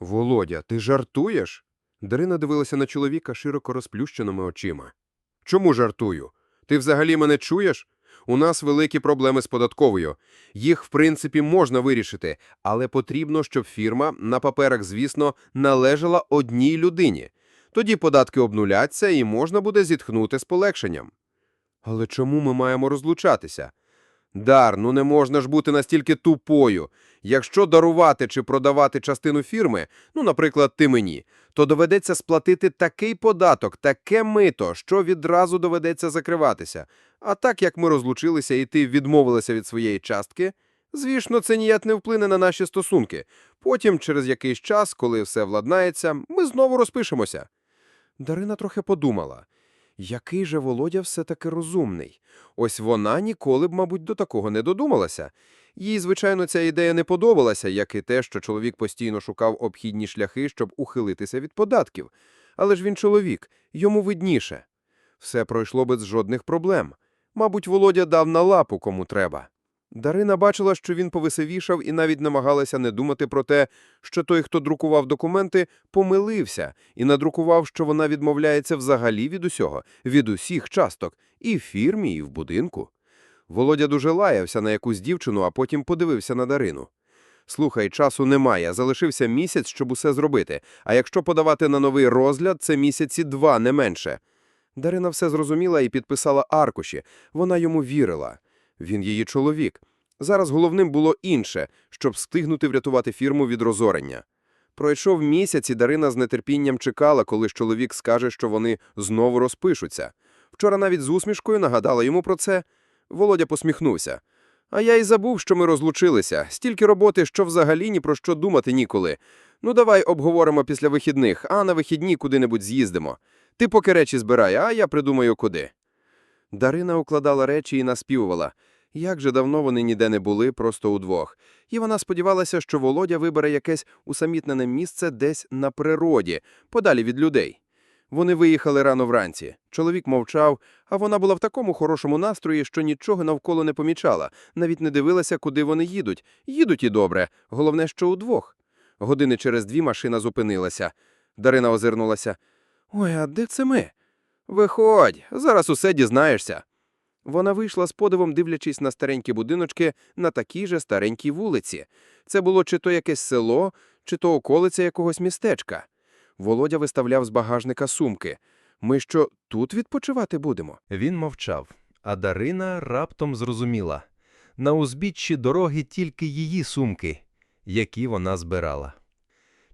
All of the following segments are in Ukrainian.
Володя, ти жартуєш? Дарина дивилася на чоловіка широко розплющеними очима. Чому жартую? Ти взагалі мене чуєш? У нас великі проблеми з податковою. Їх, в принципі, можна вирішити, але потрібно, щоб фірма, на паперах, звісно, належала одній людині. Тоді податки обнуляться і можна буде зітхнути з полегшенням. Але чому ми маємо розлучатися? Дар, ну не можна ж бути настільки тупою. Якщо дарувати чи продавати частину фірми, ну, наприклад, ти мені, то доведеться сплатити такий податок, таке мито, що відразу доведеться закриватися. А так як ми розлучилися і ти відмовилася від своєї частки, звісно, це ніяк не вплине на наші стосунки. Потім, через якийсь час, коли все владнається, ми знову розпишемося. Дарина трохи подумала. Який же Володя все-таки розумний. Ось вона ніколи б, мабуть, до такого не додумалася. Їй, звичайно, ця ідея не подобалася, як і те, що чоловік постійно шукав обхідні шляхи, щоб ухилитися від податків. Але ж він чоловік, йому видніше. Все пройшло без жодних проблем. Мабуть, Володя дав на лапу кому треба. Дарина бачила, що він повеселішав і навіть намагалася не думати про те, що той, хто друкував документи, помилився і надрукував, що вона відмовляється взагалі від усього, від усіх часток, і в фірмі, і в будинку. Володя дуже лаявся на якусь дівчину, а потім подивився на Дарину. Слухай, часу немає, залишився місяць, щоб усе зробити, а якщо подавати на новий розгляд, це місяці два, не менше. Дарина все зрозуміла і підписала аркуші. Вона йому вірила. Він її чоловік. Зараз головним було інше, щоб встигнути врятувати фірму від розорення. Пройшов місяць, і Дарина з нетерпінням чекала, коли ж чоловік скаже, що вони знову розпишуться. Вчора навіть з усмішкою нагадала йому про це. Володя посміхнувся. А я й забув, що ми розлучилися. Стільки роботи, що взагалі ні про що думати ніколи. Ну давай обговоримо після вихідних, а на вихідні куди-небудь з'їздимо. Ти поки речі збирай, а я придумаю куди. Дарина укладала речі і наспівувала. Як же давно вони ніде не були, просто удвох. І вона сподівалася, що Володя вибере якесь усамітнене місце десь на природі, подалі від людей. Вони виїхали рано вранці. Чоловік мовчав, а вона була в такому хорошому настрої, що нічого навколо не помічала, навіть не дивилася, куди вони їдуть. Їдуть і добре, головне, що удвох. Години через дві машина зупинилася. Дарина озирнулася. Ой, а де це ми? Виходь, зараз усе дізнаєшся. Вона вийшла з подивом, дивлячись на старенькі будиночки на такій же старенькій вулиці. Це було чи то якесь село, чи то околиця якогось містечка. Володя виставляв з багажника сумки. Ми що, тут відпочивати будемо? Він мовчав, а Дарина раптом зрозуміла. На узбіччі дороги тільки її сумки, які вона збирала.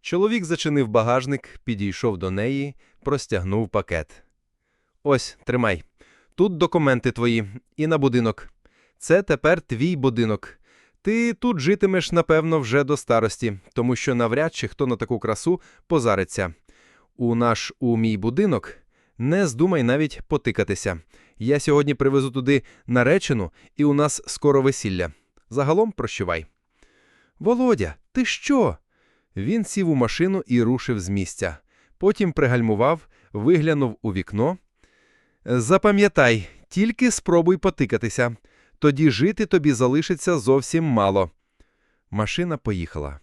Чоловік зачинив багажник, підійшов до неї, простягнув пакет. Ось, тримай. Тут документи твої і на будинок. Це тепер твій будинок. Ти тут житимеш, напевно, вже до старості, тому що навряд чи хто на таку красу позариться. У наш у мій будинок не здумай навіть потикатися. Я сьогодні привезу туди наречену, і у нас скоро весілля. Загалом прощавай. Володя, ти що? Він сів у машину і рушив з місця. Потім пригальмував, виглянув у вікно. Запам'ятай, тільки спробуй потикатися. Тоді жити тобі залишиться зовсім мало. Машина поїхала.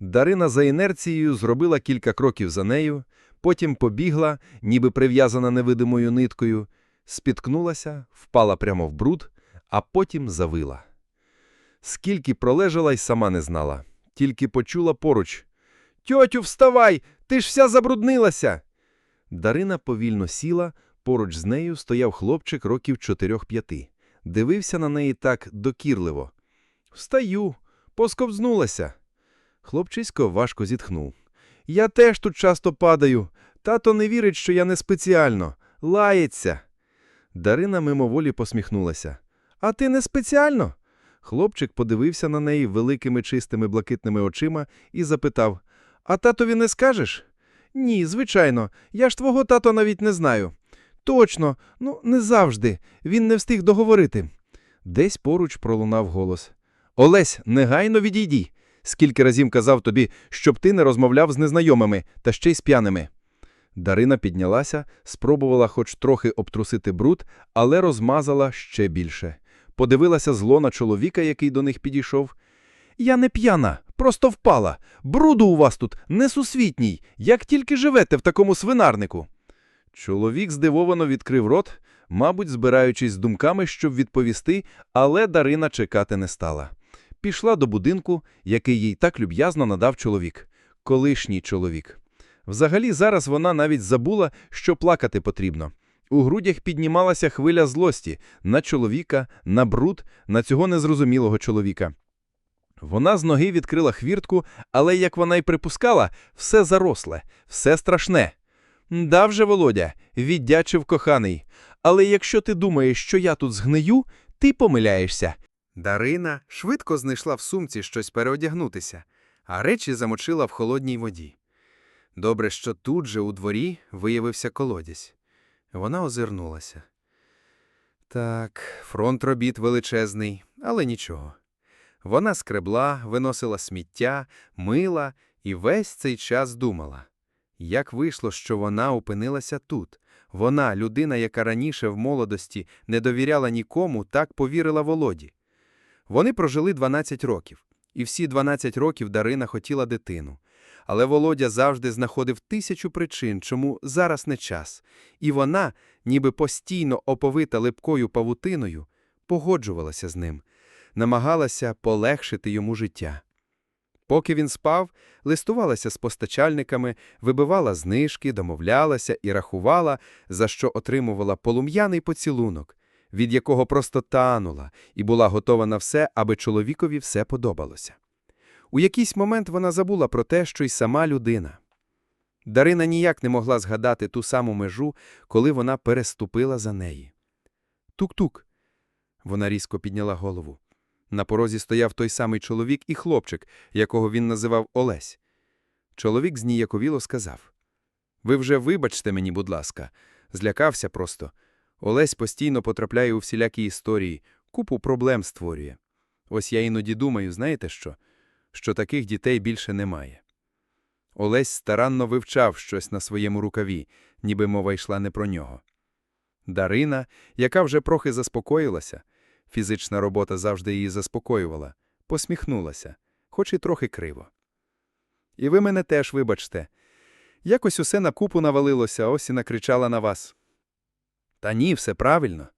Дарина за інерцією зробила кілька кроків за нею, потім побігла, ніби прив'язана невидимою ниткою, спіткнулася, впала прямо в бруд, а потім завила. Скільки пролежала й сама не знала, тільки почула поруч. Тьотю, вставай! Ти ж вся забруднилася. Дарина повільно сіла, поруч з нею стояв хлопчик років чотирьох-п'яти. Дивився на неї так докірливо. Встаю, посковзнулася. Хлопчисько важко зітхнув. Я теж тут часто падаю. Тато не вірить, що я не спеціально. Лається. Дарина мимоволі посміхнулася. А ти не спеціально? Хлопчик подивився на неї великими чистими блакитними очима і запитав: А татові не скажеш? Ні, звичайно, я ж твого тато навіть не знаю. Точно, ну не завжди. Він не встиг договорити. Десь поруч пролунав голос. Олесь, негайно відійдій. Скільки разів казав тобі, щоб ти не розмовляв з незнайомими, та ще й з п'яними. Дарина піднялася, спробувала хоч трохи обтрусити бруд, але розмазала ще більше. Подивилася зло на чоловіка, який до них підійшов. Я не п'яна, просто впала. Бруду у вас тут несусвітній, як тільки живете в такому свинарнику. Чоловік здивовано відкрив рот, мабуть, збираючись з думками, щоб відповісти, але Дарина чекати не стала. Пішла до будинку, який їй так люб'язно надав чоловік. Колишній чоловік. Взагалі, зараз вона навіть забула, що плакати потрібно. У грудях піднімалася хвиля злості на чоловіка, на бруд, на цього незрозумілого чоловіка. Вона з ноги відкрила хвіртку, але, як вона й припускала, все заросле, все страшне. Да вже, Володя, віддячив коханий. Але якщо ти думаєш, що я тут згнию, ти помиляєшся. Дарина швидко знайшла в сумці щось переодягнутися, а речі замочила в холодній воді. Добре, що тут же у дворі виявився колодязь. Вона озирнулася. Так, фронт робіт величезний, але нічого. Вона скребла, виносила сміття, мила і весь цей час думала. Як вийшло, що вона опинилася тут? Вона, людина, яка раніше в молодості не довіряла нікому, так повірила Володі. Вони прожили 12 років, і всі 12 років Дарина хотіла дитину. Але Володя завжди знаходив тисячу причин, чому зараз не час. І вона, ніби постійно оповита липкою павутиною, погоджувалася з ним, намагалася полегшити йому життя. Поки він спав, листувалася з постачальниками, вибивала знижки, домовлялася і рахувала, за що отримувала полум'яний поцілунок, від якого просто танула і була готова на все, аби чоловікові все подобалося. У якийсь момент вона забула про те, що й сама людина. Дарина ніяк не могла згадати ту саму межу, коли вона переступила за неї. Тук-тук. Вона різко підняла голову. На порозі стояв той самий чоловік і хлопчик, якого він називав Олесь. Чоловік зніяковіло сказав: Ви вже вибачте мені, будь ласка, злякався просто. Олесь постійно потрапляє у всілякі історії, купу проблем створює. Ось я іноді думаю, знаєте що? Що таких дітей більше немає. Олесь старанно вивчав щось на своєму рукаві, ніби мова йшла не про нього. Дарина, яка вже трохи заспокоїлася, фізична робота завжди її заспокоювала, посміхнулася, хоч і трохи криво. І ви мене теж вибачте. Якось усе на купу навалилося, ось і накричала на вас. Та ні, все правильно.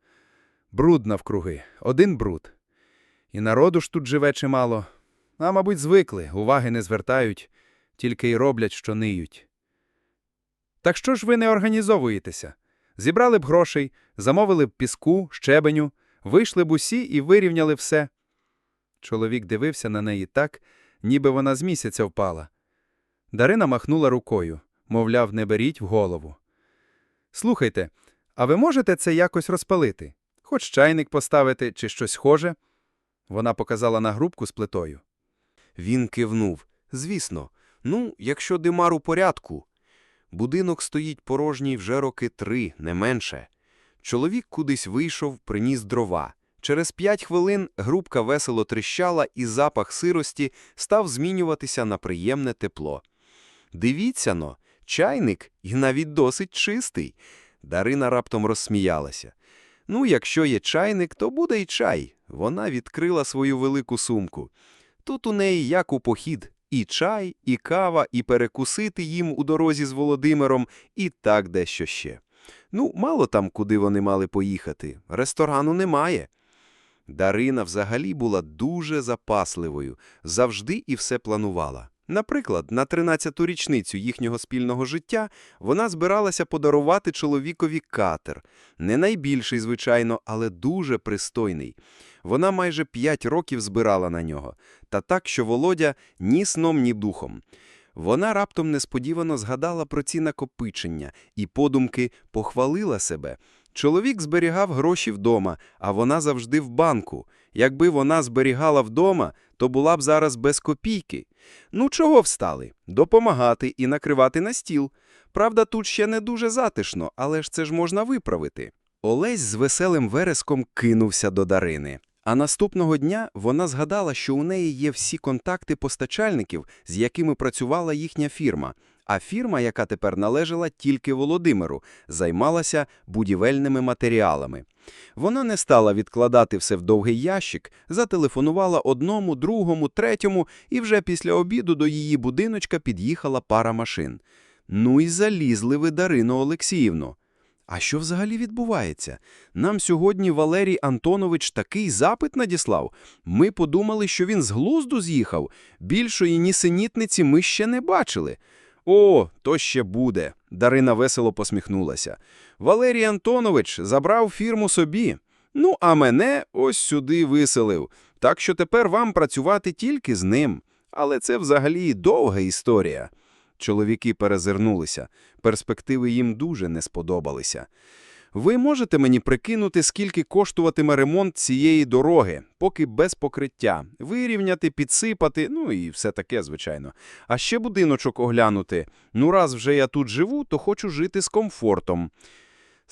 Бруд навкруги, один бруд. І народу ж тут живе чимало. А, мабуть, звикли, уваги не звертають, тільки й роблять, що ниють. Так що ж ви не організовуєтеся? Зібрали б грошей, замовили б піску, щебеню, вийшли б усі і вирівняли все. Чоловік дивився на неї так, ніби вона з місяця впала. Дарина махнула рукою, мовляв, не беріть в голову. Слухайте, а ви можете це якось розпалити? Хоч чайник поставити чи щось схоже? Вона показала на грубку з плитою. Він кивнув. Звісно, ну, якщо димар у порядку. Будинок стоїть порожній вже роки три, не менше. Чоловік кудись вийшов, приніс дрова. Через п'ять хвилин грубка весело тріщала, і запах сирості став змінюватися на приємне тепло. Дивіться но, чайник і навіть досить чистий. Дарина раптом розсміялася. Ну, якщо є чайник, то буде й чай. Вона відкрила свою велику сумку. Тут у неї як у похід і чай, і кава, і перекусити їм у дорозі з Володимиром, і так дещо ще. Ну, мало там, куди вони мали поїхати. Ресторану немає. Дарина взагалі була дуже запасливою, завжди і все планувала. Наприклад, на 13-ту річницю їхнього спільного життя вона збиралася подарувати чоловікові катер. Не найбільший, звичайно, але дуже пристойний. Вона майже 5 років збирала на нього, та так, що Володя ні сном, ні духом. Вона раптом несподівано згадала про ці накопичення і подумки похвалила себе. Чоловік зберігав гроші вдома, а вона завжди в банку. Якби вона зберігала вдома, то була б зараз без копійки. Ну чого встали? Допомагати і накривати на стіл. Правда, тут ще не дуже затишно, але ж це ж можна виправити. Олесь з веселим вереском кинувся до Дарини. А наступного дня вона згадала, що у неї є всі контакти постачальників, з якими працювала їхня фірма. А фірма, яка тепер належала тільки Володимиру, займалася будівельними матеріалами. Вона не стала відкладати все в довгий ящик, зателефонувала одному, другому, третьому, і вже після обіду до її будиночка під'їхала пара машин. Ну і залізли ви, Дарино Олексіївно. А що взагалі відбувається? Нам сьогодні Валерій Антонович такий запит надіслав. Ми подумали, що він з глузду з'їхав. Більшої нісенітниці ми ще не бачили. О, то ще буде. Дарина весело посміхнулася. Валерій Антонович забрав фірму собі. Ну, а мене ось сюди виселив. Так що тепер вам працювати тільки з ним. Але це взагалі довга історія. Чоловіки перезирнулися. Перспективи їм дуже не сподобалися. Ви можете мені прикинути, скільки коштуватиме ремонт цієї дороги, поки без покриття, вирівняти, підсипати, ну і все таке, звичайно. А ще будиночок оглянути. Ну, раз вже я тут живу, то хочу жити з комфортом.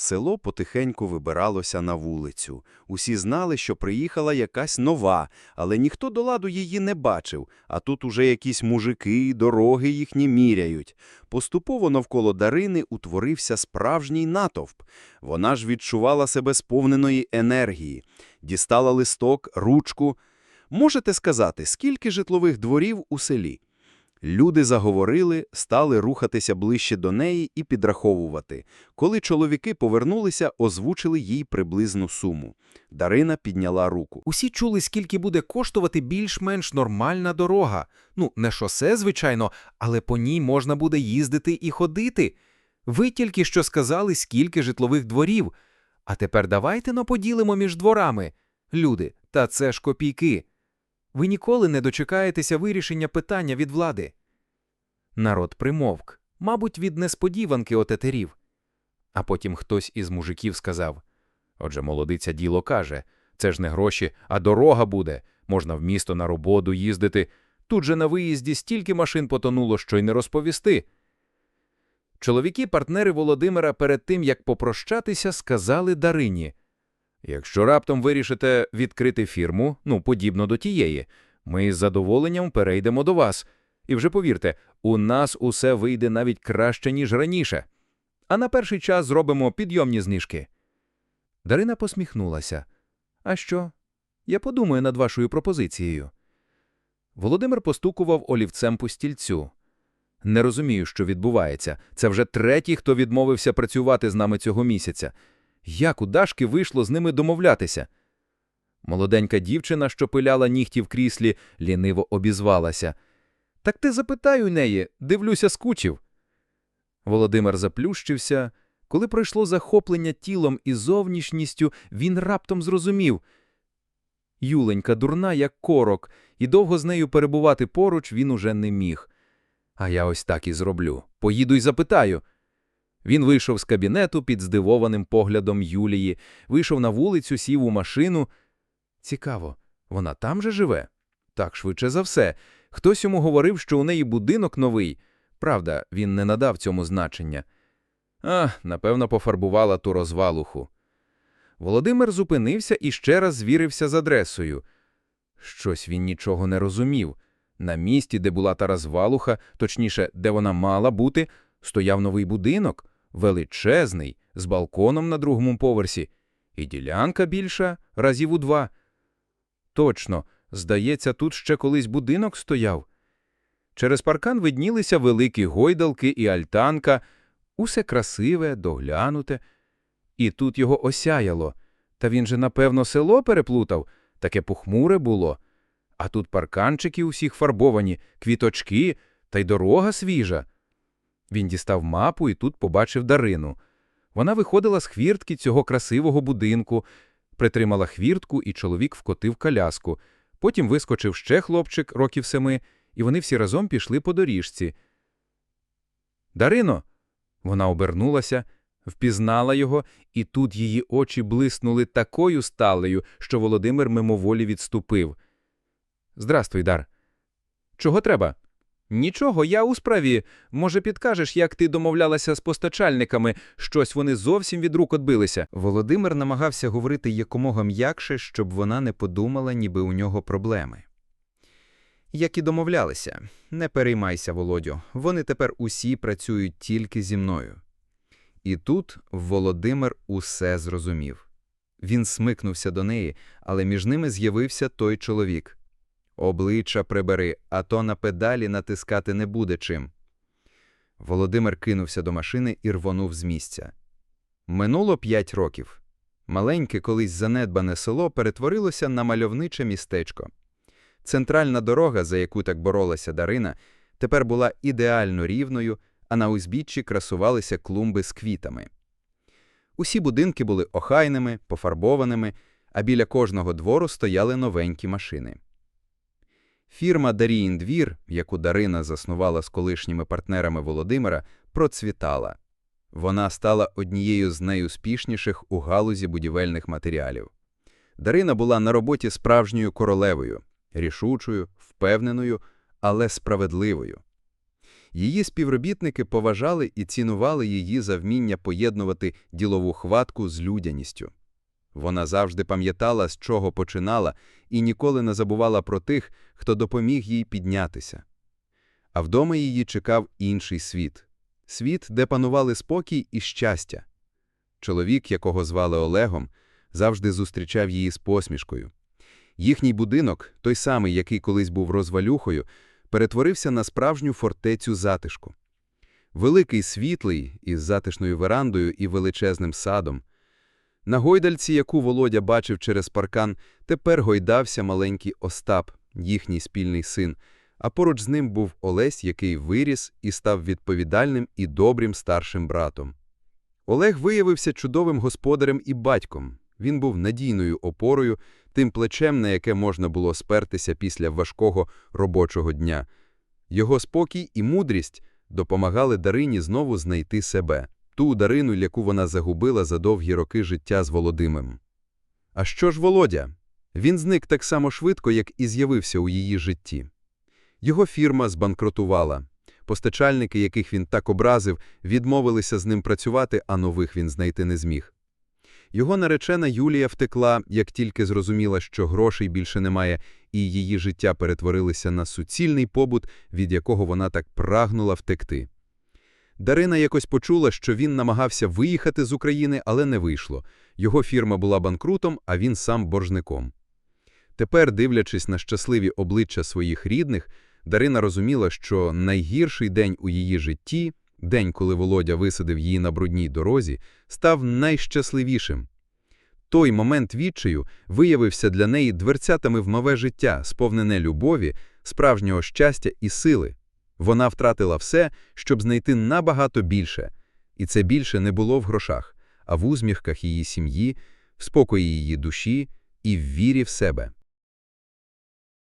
Село потихеньку вибиралося на вулицю. Усі знали, що приїхала якась нова, але ніхто до ладу її не бачив, а тут уже якісь мужики, дороги їхні міряють. Поступово навколо Дарини утворився справжній натовп. Вона ж відчувала себе сповненої енергії. Дістала листок, ручку. Можете сказати, скільки житлових дворів у селі? Люди заговорили, стали рухатися ближче до неї і підраховувати. Коли чоловіки повернулися, озвучили їй приблизну суму. Дарина підняла руку. Усі чули, скільки буде коштувати більш-менш нормальна дорога. Ну, не шосе, звичайно, але по ній можна буде їздити і ходити. Ви тільки що сказали, скільки житлових дворів. А тепер давайте но поділимо між дворами. Люди, та це ж копійки. Ви ніколи не дочекаєтеся вирішення питання від влади. Народ примовк, мабуть, від несподіванки отетерів. А потім хтось із мужиків сказав Отже, молодиця діло каже, це ж не гроші, а дорога буде. Можна в місто на роботу їздити. Тут же на виїзді стільки машин потонуло, що й не розповісти. Чоловіки-партнери Володимира перед тим, як попрощатися, сказали Дарині Якщо раптом вирішите відкрити фірму, ну, подібно до тієї, ми з задоволенням перейдемо до вас. І вже повірте, у нас усе вийде навіть краще, ніж раніше. А на перший час зробимо підйомні знижки. Дарина посміхнулася. А що? Я подумаю над вашою пропозицією. Володимир постукував олівцем по стільцю. Не розумію, що відбувається. Це вже третій, хто відмовився працювати з нами цього місяця. Як у Дашки вийшло з ними домовлятися? Молоденька дівчина, що пиляла нігті в кріслі, ліниво обізвалася. Так ти запитай у неї, дивлюся, скучив. Володимир заплющився. Коли пройшло захоплення тілом і зовнішністю, він раптом зрозумів. Юленька дурна, як корок, і довго з нею перебувати поруч він уже не міг. А я ось так і зроблю. Поїду й запитаю. Він вийшов з кабінету під здивованим поглядом Юлії, вийшов на вулицю, сів у машину. Цікаво, вона там же живе? Так, швидше за все. Хтось йому говорив, що у неї будинок новий. Правда, він не надав цьому значення. А, напевно, пофарбувала ту розвалуху. Володимир зупинився і ще раз звірився з адресою. Щось він нічого не розумів. На місці, де була та розвалуха, точніше, де вона мала бути, стояв новий будинок, величезний, з балконом на другому поверсі, і ділянка більша, разів у два. Точно, здається, тут ще колись будинок стояв. Через паркан виднілися великі гойдалки і альтанка, усе красиве, доглянуте. І тут його осяяло. Та він же, напевно, село переплутав, таке похмуре було. А тут парканчики усіх фарбовані, квіточки, та й дорога свіжа. Він дістав мапу і тут побачив Дарину. Вона виходила з хвіртки цього красивого будинку, притримала хвіртку, і чоловік вкотив коляску. Потім вискочив ще хлопчик років семи, і вони всі разом пішли по доріжці. Дарино. Вона обернулася, впізнала його, і тут її очі блиснули такою сталею, що Володимир мимоволі відступив. Здрастуй, Дар. Чого треба? Нічого, я у справі. Може, підкажеш, як ти домовлялася з постачальниками, щось вони зовсім від рук отбилися. Володимир намагався говорити якомога м'якше, щоб вона не подумала, ніби у нього проблеми. Як і домовлялися. Не переймайся, Володю, вони тепер усі працюють тільки зі мною. І тут Володимир усе зрозумів. Він смикнувся до неї, але між ними з'явився той чоловік. Обличчя прибери, а то на педалі натискати не буде чим. Володимир кинувся до машини і рвонув з місця. Минуло п'ять років. Маленьке колись занедбане село перетворилося на мальовниче містечко. Центральна дорога, за яку так боролася Дарина, тепер була ідеально рівною, а на узбіччі красувалися клумби з квітами. Усі будинки були охайними, пофарбованими, а біля кожного двору стояли новенькі машини. Фірма «Даріїн двір», яку Дарина заснувала з колишніми партнерами Володимира, процвітала. Вона стала однією з найуспішніших у галузі будівельних матеріалів. Дарина була на роботі справжньою королевою, рішучою, впевненою, але справедливою. Її співробітники поважали і цінували її за вміння поєднувати ділову хватку з людяністю. Вона завжди пам'ятала, з чого починала, і ніколи не забувала про тих, хто допоміг їй піднятися. А вдома її чекав інший світ – світ, де панували спокій і щастя. Чоловік, якого звали Олегом, завжди зустрічав її з посмішкою. Їхній будинок, той самий, який колись був розвалюхою, перетворився на справжню фортецю затишку. Великий світлий, із затишною верандою і величезним садом. На гойдальці, яку Володя бачив через паркан, тепер гойдався маленький Остап, їхній спільний син, а поруч з ним був Олесь, який виріс і став відповідальним і добрим старшим братом. Олег виявився чудовим господарем і батьком. Він був надійною опорою, тим плечем, на яке можна було спертися після важкого робочого дня. Його спокій і мудрість допомагали Дарині знову знайти себе, ту Дарину, яку вона загубила за довгі роки життя з Володимиром. А що ж Володя? Він зник так само швидко, як і з'явився у її житті. Його фірма збанкрутувала. Постачальники, яких він так образив, відмовилися з ним працювати, а нових він знайти не зміг. Його наречена Юлія втекла, як тільки зрозуміла, що грошей більше немає, і її життя перетворилося на суцільний побут, від якого вона так прагнула втекти. Дарина якось почула, що він намагався виїхати з України, але не вийшло. Його фірма була банкрутом, а він сам боржником. Тепер, дивлячись на щасливі обличчя своїх рідних, Дарина розуміла, що найгірший день у її житті, день, коли Володя висадив її на брудній дорозі, став найщасливішим. Той момент відчаю виявився для неї дверцятами в нове життя, сповнене любові, справжнього щастя і сили. Вона втратила все, щоб знайти набагато більше. І це більше не було в грошах, а в усмішках її сім'ї, в спокої її душі і в вірі в себе.